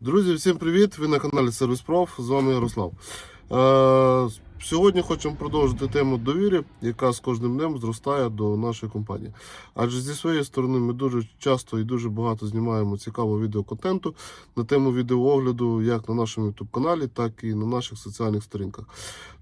Друзі, всім привіт! Ви на каналі Сервіс Проф. З вами Ярослав. Е, сьогодні хочемо продовжити тему довіри, яка з кожним днем зростає до нашої компанії. Адже зі своєї сторони ми дуже часто і дуже багато знімаємо цікавого відеоконтенту на тему відеоогляду як на нашому YouTube каналі, так і на наших соціальних сторінках.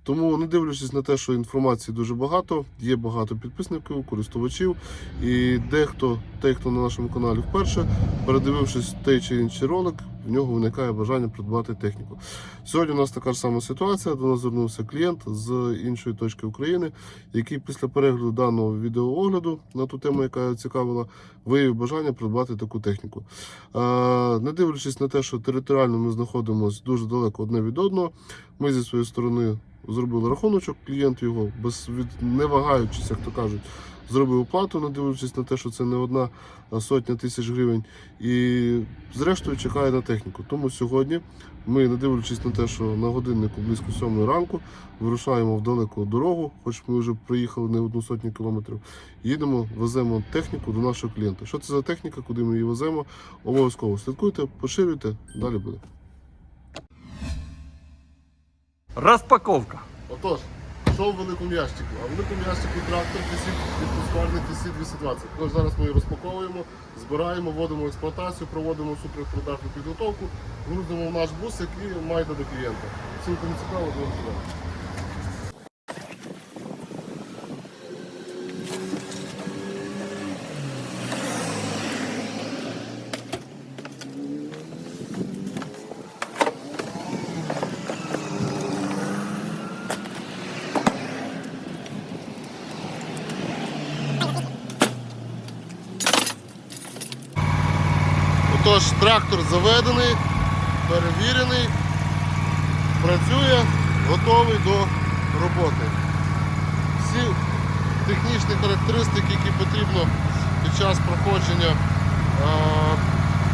Тому, не дивлячись на те, що інформації дуже багато, є багато підписників, користувачів, і дехто, той, хто на нашому каналі вперше, передивившись той чи інший ролик, в нього виникає бажання придбати техніку. Сьогодні у нас така ж сама ситуація. До нас звернувся клієнт з іншої точки України, який після перегляду даного відеоогляду на ту тему, яка цікавила, виявив бажання придбати таку техніку. Не дивлячись на те, що територіально ми знаходимося дуже далеко одне від одного, ми зі своєї сторони зробили рахуночок, клієнт його без від не вагаючись, як то кажуть, зробив оплату, не дивлячись на те, що це не одна сотня тисяч гривень, і зрештою чекає на техніку. Тому сьогодні ми, не дивлячись на те, що на годиннику близько 7 ранку, вирушаємо в далеку дорогу, хоч ми вже проїхали не одну сотню кілометрів. Їдемо, веземо техніку до нашого клієнта. Що це за техніка, куди ми її веземо? Обов'язково слідкуйте, поширюйте, далі буде. Розпаковка. Отож, що в великому ящику? А в великому ящику трактор TC від Husqvarna TC220. Тож зараз ми її розпаковуємо, збираємо, вводимо в експлуатацію, проводимо суперпродажну підготовку, грузимо в наш бусик і майте до клієнта. Всім кому цікаво, до сюди. Отож, трактор заведений, перевірений, працює, готовий до роботи. Всі технічні характеристики, які потрібно під час проходження е,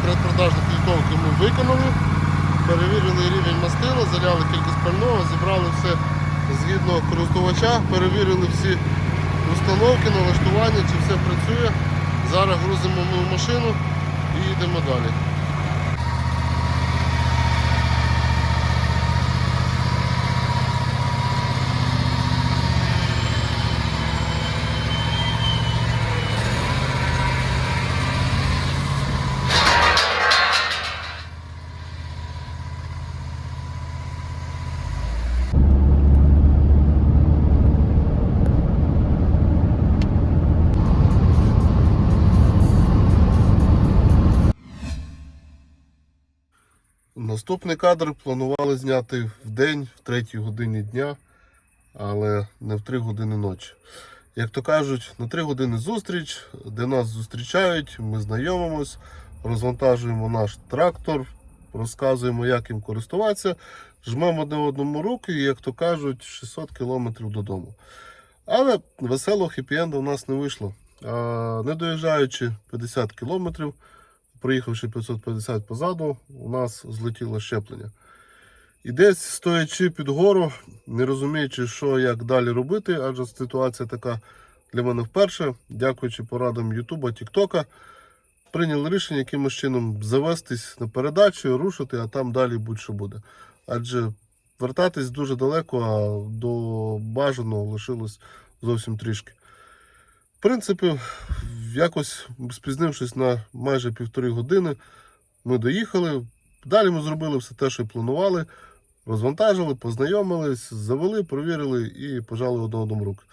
предпродажної підготовки ми виконали. Перевірили рівень мастила, заляли кількість пального, зібрали все згідно користувача, перевірили всі установки, налаштування, чи все працює. Зараз грузимо ми в машину і йдемо далі. Наступний кадр планували зняти в день, в третій годині дня, але не в 3 години ночі. Як то кажуть, на 3 години зустріч, де нас зустрічають, ми знайомимось, розвантажуємо наш трактор, розказуємо, як їм користуватися, жмемо одне одному руки і, як то кажуть, 600 кілометрів додому. Але веселого хеппі-енду у нас не вийшло. Не доїжджаючи 50 кілометрів, проїхавши 550 позаду, у нас злетіло щеплення. І десь стоячи під гору, не розуміючи, що як далі робити, адже ситуація така для мене вперше, дякуючи порадам Ютуба, Тіктока, прийняли рішення якимось чином завестись на передачу, рушити, а там далі будь-що буде. Адже вертатись дуже далеко, а до бажаного лишилось зовсім трішки. Принципі, якось спізнившись на майже півтори години, ми доїхали. Далі ми зробили все те, що планували. Розвантажили, познайомились, завели, провірили і пожали одне одному руки.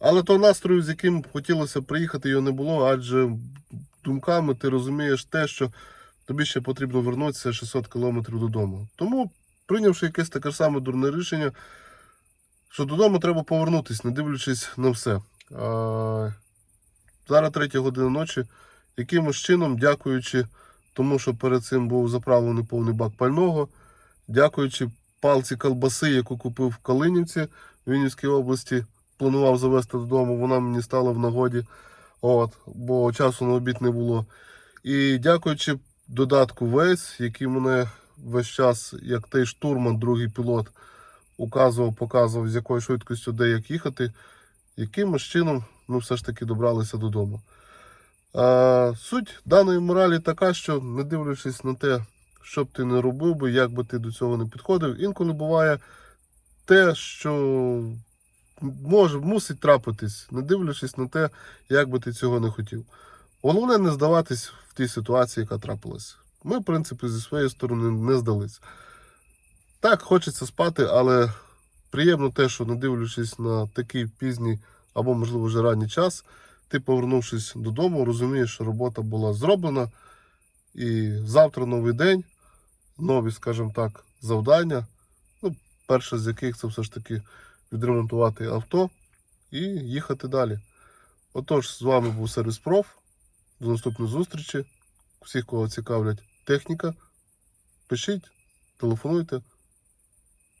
Але того настрою, з яким хотілося приїхати, його не було, адже думками ти розумієш те, що тобі ще потрібно вернутися 600 кілометрів додому. Тому, прийнявши якесь таке саме дурне рішення, що додому треба повернутися, не дивлячись на все. Зараз третя година ночі. Якимось чином, дякуючи тому, що перед цим був заправлений повний бак пального, дякуючи палці колбаси, яку купив в Калинівці в Вінницькій області, планував завезти додому, вона мені стала в нагоді, от, бо часу на обід не було. І дякуючи додатку Waze, який мене весь час, як той штурман, другий пілот, указував, показував, з якою швидкістю де як їхати, якимось чином ми все ж таки добралися додому. А, суть даної моралі така, що не дивлячись на те, що б ти не робив би, як би ти до цього не підходив, інколи буває те, що може, мусить трапитись, не дивлячись на те, як би ти цього не хотів. Головне не здаватись в тій ситуації, яка трапилась. Ми, в принципі, зі своєї сторони не здались. Так, хочеться спати, але приємно те, що не дивлячись на такий пізній або, можливо, вже ранній час, ти, повернувшись додому, розумієш, що робота була зроблена, і завтра новий день, нові, скажімо так, завдання. Ну, перше з яких це все ж таки відремонтувати авто і їхати далі. Отож, з вами був сервіс Проф. До наступної зустрічі. Всіх, кого цікавлять техніка, пишіть, телефонуйте.